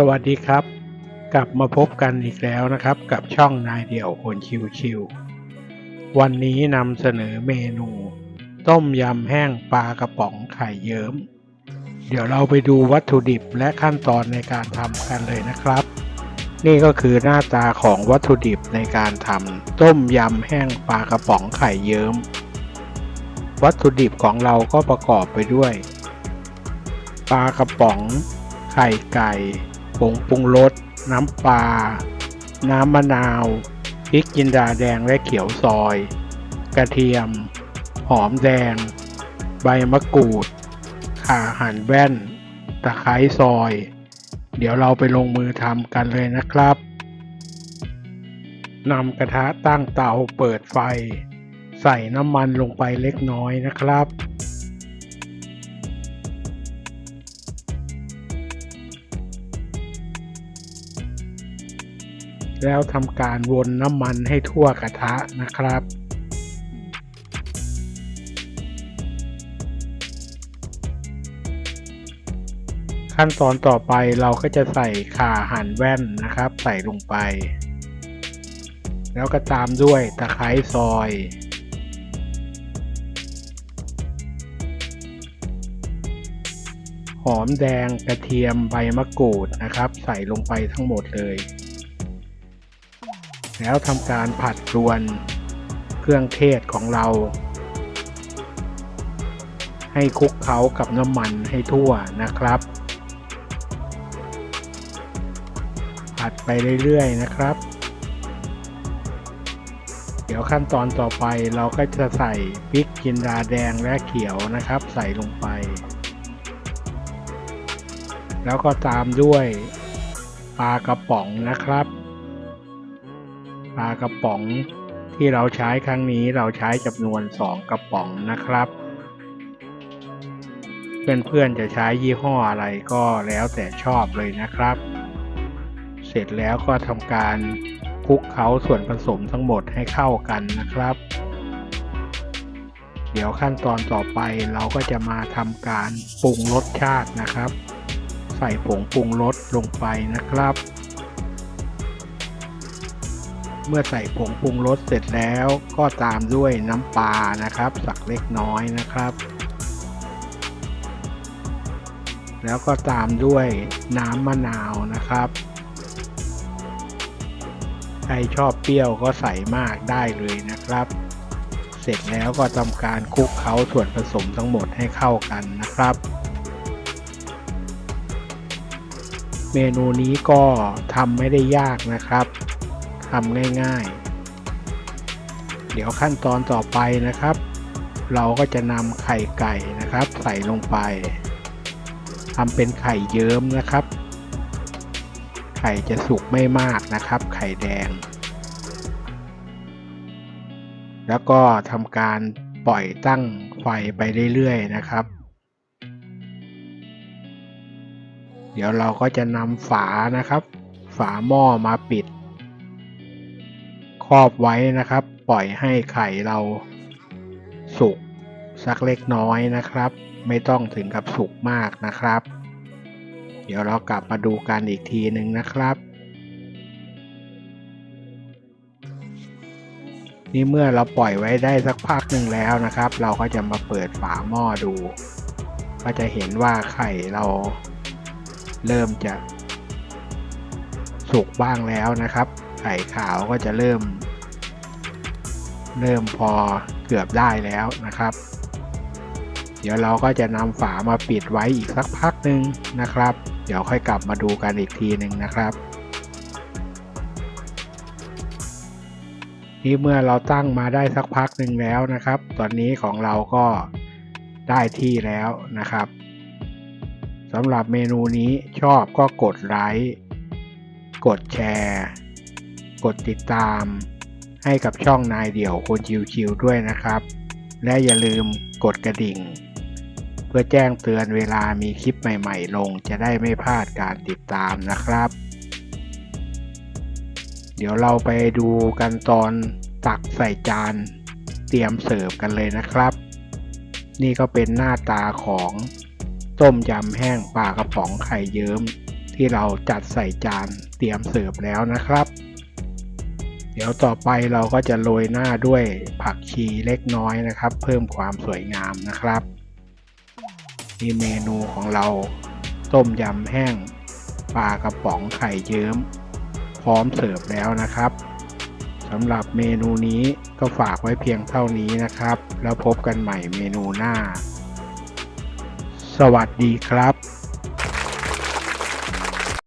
สวัสดีครับ กลับมาพบกันอีกแล้วนะครับ กับช่องนายเดี่ยวคนชิวชิวๆวันนี้นำเสนอเมนู ต้มยำแห้งปลากระป๋องไข่เยิ้ม เดี๋ยวเราไปดูวัตถุดิบและขั้นตอนในการทำกันเลยนะครับ นี่ก็คือหน้าตาของวัตถุดิบในการทำต้มยำแห้งปลากระป๋องไข่เยิ้ม วัตถุดิบของเราก็ประกอบไปด้วย ปลากระป๋องไข่ไก่ ผงปรุงรส น้ำปลา น้ำมะนาว พริกจินดาแดงและเขียวซอย กระเทียม หอมแดง ใบมะกรูด ข่าหั่นแว่น ตะไคร้ซอย เดี๋ยวเราไปลงมือทำกันเลยนะครับนำกระทะตั้งเตาเปิดไฟ ใส่น้ำมันลงไปเล็กน้อยนะครับ แล้วทำการวนน้ำมันให้ทั่วกระทะนะครับ ขั้นตอนต่อไปเราก็จะใส่ข่าหั่นแว่นนะครับ ใส่ลงไป แล้วก็ตามด้วยตะไคร้ซอยหอมแดงกระเทียมใบมะกรูดนะครับ ใส่ลงไปทั้งหมดเลย แล้วทำการผัดรวนเครื่องเทศของเรา ให้คลุกเคล้ากับน้ำมันให้ทั่วนะครับ ผัดไปเรื่อยๆนะครับ เดี๋ยวขั้นตอนต่อไปเราก็จะใส่พริกจินดาแดงและเขียวนะครับ ใส่ลงไป แล้วก็ตามด้วยปลากระป๋องนะครับ ปลากระป๋องที่เราใช้ครั้งนี้เราใช้จำนวน 2 กระป๋องนะครับ เพื่อนๆจะใช้ยี่ห้ออะไรก็แล้วแต่ชอบเลยนะครับ เสร็จแล้วก็ทำการคลุกเคล้าส่วนผสมทั้งหมดให้เข้ากันนะครับ เดี๋ยวขั้นตอนต่อไปเราก็จะมาทำการปรุงรสชาตินะครับ ใส่ผงปรุงรสลงไปนะครับ เมื่อใส่ผงปรุงรสเสร็จแล้วก็ตามด้วยน้ำปลานะครับ สักเล็กน้อยนะครับ แล้วก็ตามด้วยน้ำมะนาวนะครับใครชอบเปรี้ยวก็ใส่มากได้เลยนะครับ เสร็จแล้วก็ทำการคลุกเคล้าส่วนผสมทั้งหมดให้เข้ากันนะครับ เมนูนี้ก็ทำไม่ได้ยากนะครับ ทำง่ายๆ เดี๋ยวขั้นตอนต่อไปนะครับ เราก็จะนำไข่ไก่นะครับ ใส่ลงไปทำเป็นไข่เยิ้มนะครับ ไข่จะสุกไม่มากนะครับ ไข่แดง แล้วก็ทำการปล่อยตั้งไฟไปเรื่อยๆนะครับ เดี๋ยวเราก็จะนำฝานะครับ ฝาหม้อมาปิด ครอบไว้นะครับ ปล่อยให้ไข่เราสุกสักเล็กน้อยนะครับ ไม่ต้องถึงกับสุกมากนะครับ เดี๋ยวเรากลับมาดูกันอีกทีหนึ่งนะครับ นี่เมื่อเราปล่อยไว้ได้สักพักหนึ่งแล้วนะครับ เราก็จะมาเปิดฝาหม้อดู ก็จะเห็นว่าไข่เราเริ่มจะสุกบ้างแล้วนะครับ ข่ขาวก็จะเริ่ม เริ่มพอเกือบได้แล้วนะครับ เดี๋ยวเราก็จะนำฝามาปิดไว้อีกสักพักหนึ่งนะครับ เดี๋ยวค่อยกลับมาดูกันอีกทีหนึ่งนะครับนี่เมื่อเราตั้งมาได้สักพักหนึ่งแล้วนะครับ ตอนนี้ของเราก็ได้ที่แล้วนะครับสำหรับเมนูนี้ชอบก็กดไลค์ กดแชร์ กดติดตาม ให้กับช่องนายเดี่ยวคนชิวๆด้วยนะครับ และอย่าลืมกดกระดิ่ง เพื่อแจ้งเตือนเวลามีคลิปใหม่ๆ ลงจะได้ไม่พลาดการติดตามนะครับ เดี๋ยวเราไปดูกันตอนตักใส่จาน เตรียมเสิร์ฟกันเลยนะครับ นี่ก็เป็นหน้าตาของต้มยำแห้งปลากระป๋องไข่เยิ้มที่เราจัดใส่จานเตรียมเสิร์ฟแล้วนะครับ ดี๋ยวต่อไปเราก็จะโรยหน้าด้วยผักชีเล็กน้อยนะครับ เพิ่มความสวยงามนะครับนี่เมนูของเราต้มยำแห้งปลากระป๋องไข่เยิ้ม พร้อมเสิร์ฟแล้วนะครับสำหรับเมนูนี้ก็ฝากไว้เพียงเท่านี้นะครับ แล้วพบกันใหม่เมนูหน้า สวัสดีครับ